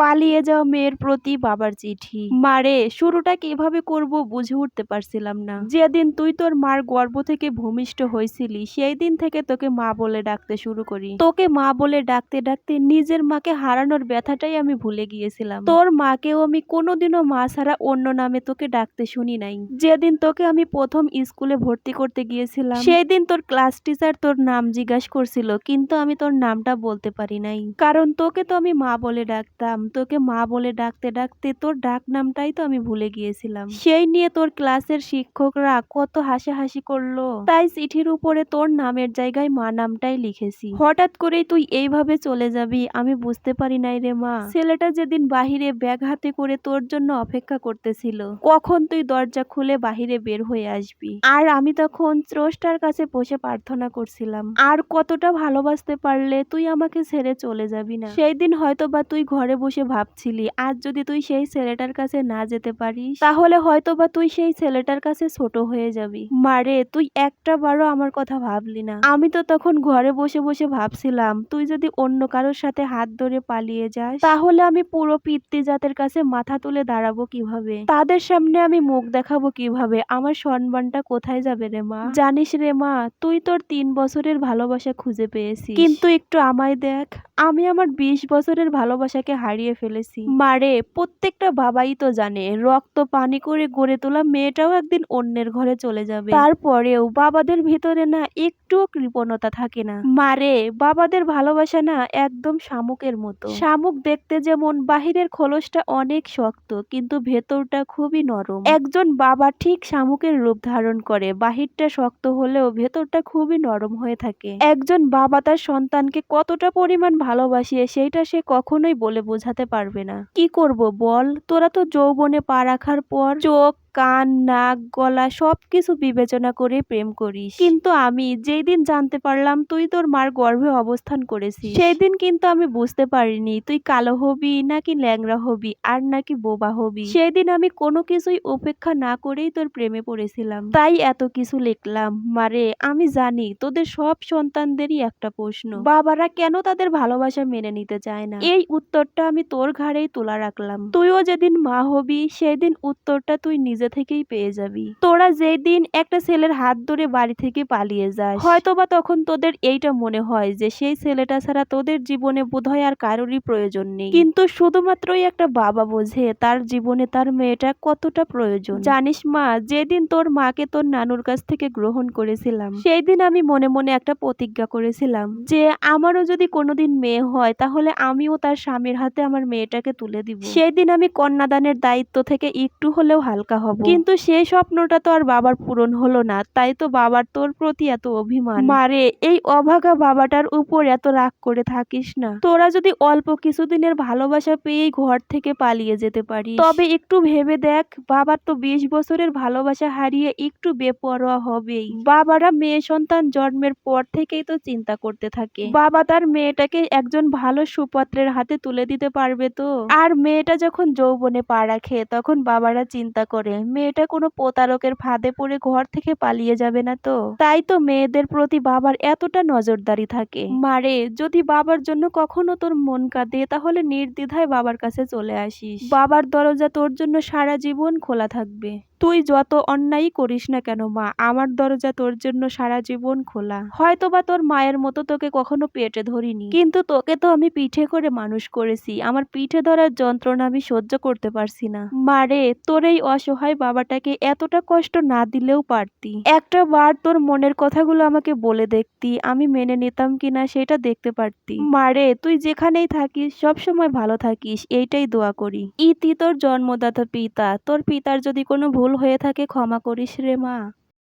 পালিয়ে যাওয়া মেয়ের প্রতি বাবার চিঠি। মারে, শুরুটা কীভাবে করব বুঝে উঠতে পারছিলাম না। যেদিন তুই তোর মার গর্ভ থেকে ভূমিষ্ঠ হয়েছিলি সেই দিন থেকে তোকে মা বলে ডাকতে শুরু করি। তোকে মা বলে ডাকতে ডাকতে নিজের মাকে হারানোর ব্যথাটাই আমি ভুলে গিয়েছিলাম। তোর মাকেও আমি কোনোদিনও মা ছাড়া অন্য নামে তোকে ডাকতে শুনি নাই। যেদিন তোকে আমি প্রথম স্কুলে ভর্তি করতে গিয়েছিলাম সেই দিন তোর ক্লাস টিচার তোর নাম জিজ্ঞাসা করছিল, কিন্তু আমি তোর নামটা বলতে পারি নাই। কারণ তোকে তো আমি মা বলে ডাকতাম। তোকে মা বলে ডাকতে ডাকতে তোর ডাক নামটাই তো আমি ভুলে গিয়েছিলাম। সেই নিয়ে তোর ক্লাসের শিক্ষকরা কত হাসাহাসি করল। তাই চিঠির উপরে তোর নামের জায়গায় মা নামটাই লিখেছি। হঠাৎ করেই তুই এইভাবে চলে যাবি আমি বুঝতে পারি নাই রে মা। ছেলেটা যেদিন বাহিরে ব্যাগ হাতে করে তোর জন্য অপেক্ষা করতেছিল কখন তুই দরজা খুলে বাহিরে বের হয়ে আসবি? আর আমি তখন স্রষ্টার কাছে বসে প্রার্থনা করছিলাম আর কতটা ভালোবাসতে পারলে তুই আমাকে ছেড়ে চলে যাবি না? সেই দিন হয়তো বা তুই ঘরে বসে ভাবছিলি, আজ যদি তুই সেই ছেলেটার কাছে না যেতে পারিস? তাহলে হয়তো বা তুই সেই ছেলেটার কাছে ছোট হয়ে যাবি। মারে তুই একটা বারও আমার কথা ভাবলি না। আমি তো তখন ঘরে বসে বসে ভাবছিলাম, তুই যদি অন্য কারোর সাথে হাত ধরে পালিয়ে যাস, তাহলে আমি পুরো পিতৃ জাতের কাছে মাথা তুলে দাঁড়াবো কীভাবে? তাদের সামনে আমি মুখ দেখাবো কীভাবে? আমার সম্মানটা কোথায় যাবে রে মা? জানিস রে মা, তুই তোর তিন বছরের ভালোবাসা খুঁজে পেয়েছিস। কিন্তু একটু আমায় দেখ, আমি আমার বিশ বছরের ভালোবাসাকে হারিয়ে ফেলেছি। মারে প্রত্যেকটা বাবাই তো জানে রক্ত পানি করে গড়ে তোলা মেয়েটাও একদিন অন্যের ঘরে চলে যাবে। তারপরেও বাবাদের ভিতরে না একটুও কৃপণতা থাকে না। মারে বাবাদের ভালোবাসা না একদম শামুকের মতো। শামুক দেখতে যেমন বাহিরের খোলসটা অনেক শক্ত কিন্তু ভেতরটা খুবই নরম। একজন বাবা ঠিক শামুকের রূপ ধারণ করে বাহিরটা শক্ত হলেও ভেতরটা খুবই নরম হয়ে থাকে। একজন বাবা তার সন্তানকে কতটা পরিমাণ ভালোবাসিয়ে সেইটা সে কখনোই বলে বোঝাতে পারবে না। কি করব বল? তোরা তো যৌবনে পা রাখার পর চোখ কান, নাক, গলা সবকিছু বিবেচনা করে প্রেম করিস। কিন্তু আমি যেই দিন জানতে পারলাম তুই তোর মার গর্ভে অবস্থান করেছিস সেই দিন কিন্তু আমি বুঝতে পারিনি তুই কালো হবি নাকি ল্যাংড়া হবি আর নাকি বোবা হবি। সেই দিন আমি কোনো কিছুই উপেক্ষা না করেই তোর প্রেমে পড়েছিলাম। তাই এত কিছু লিখলাম। মারে, আমি জানি তোদের সব সন্তানদেরই একটা প্রশ্ন। বাবারা কেন তাদের ভালোবাসা মেনে নিতে চায় না? এই উত্তরটা আমি তোর ঘাড়েই তোলা রাখলাম। তুইও যেদিন মা হবি, সেদিন উত্তরটা তুই নিজে থেকেই পেয়ে যাবি। তোরা যেই দিন একটা ছেলের হাত ধরে বাড়ি থেকে পালিয়ে যাস, হয়তোবা তখন তোদের এইটা মনে হয় যে সেই ছেলেটা ছাড়া তোদের জীবনে বোধহয় আর কারোরই প্রয়োজন নেই। কিন্তু শুধুমাত্রই একটা বাবা বোঝে তার জীবনে তার মেয়েটা কতটা প্রয়োজন। জানিস মা, যেদিন তোর মাকে তোর নানুর কাছ থেকে গ্রহণ করেছিলাম সেই দিন আমি মনে মনে একটা প্রতিজ্ঞা করেছিলাম যে আমারও যদি কোনোদিন মেয়ে হয় তাহলে আমিও তার স্বামীর হাতে আমার মেয়েটাকে তুলে দিব। সেই দিন আমি কন্যাদানের দায়িত্ব থেকে একটু হলেও হালকা হব। কিন্তু সেই স্বপ্নটা তো আর বাবার পূরণ হলো না। তাই তো বাবার তোর প্রতি এত অভিমান। মারে এই অভাগা বাবাটার উপর এত রাগ করে থাকিস না। তোরা যদি অল্প কিছুদিনের ভালোবাসা পেয়েই ঘর থেকে পালিয়ে যেতে পারি তবে একটু ভেবে দেখ বাবার তো বিশ বছরের ভালোবাসা হারিয়ে একটু বেপরোয়া হবেই। বাবারা মেয়ে সন্তান জন্মের পর থেকেই তো চিন্তা করতে থাকে। বাবা তার মেয়েটাকে একজন ভালো সুপাত্রের হাতে তুলে দিতে পারবে তো? আর মেয়েটা যখন যৌবনে পা রাখে তখন বাবারা চিন্তা করে মেয়েটা কোনো প্রতারকের ফাঁদে পড়ে ঘর থেকে পালিয়ে যাবে না তো? তাই তো মেয়েদের প্রতি বাবার এতটা নজরদারি থাকে। মারে যদি বাবার জন্য কখনো তোর মন কাঁদে, তাহলে নির্দ্বিধায় বাবার কাছে চলে আসিস। বাবার দরজা তোর জন্য সারা জীবন খোলা থাকবে। তুই যত অন্যায় করিস না কেন, মা? আমার দরজা তোর জন্য সারা জীবন খোলা। হয়তোবা তোর মায়ের মতো তোকে কখনো পেটে ধরিনি। কিন্তু তোকে তো আমি পিঠে করে মানুষ করেছি। আমার পিঠে ধরার যন্ত্রণা আমি সহ্য করতে পারছি না। মারে তোর এই অসহায় বাবাটাকে এতটা কষ্ট না দিলেও পারতি। একটা বার তোর মনের কথাগুলো আমাকে বলে দেখতি। আমি মেনে নিতাম কিনা সেটা দেখতে পারতি। মারে তুই যেখানেই থাকিস সব সময় ভালো থাকিস। এইটাই দোয়া করি। ইতি তোর জন্মদাতা পিতা। তোর পিতার যদি কোনো ভুল হয়ে থাকে ক্ষমা করিস রে মা।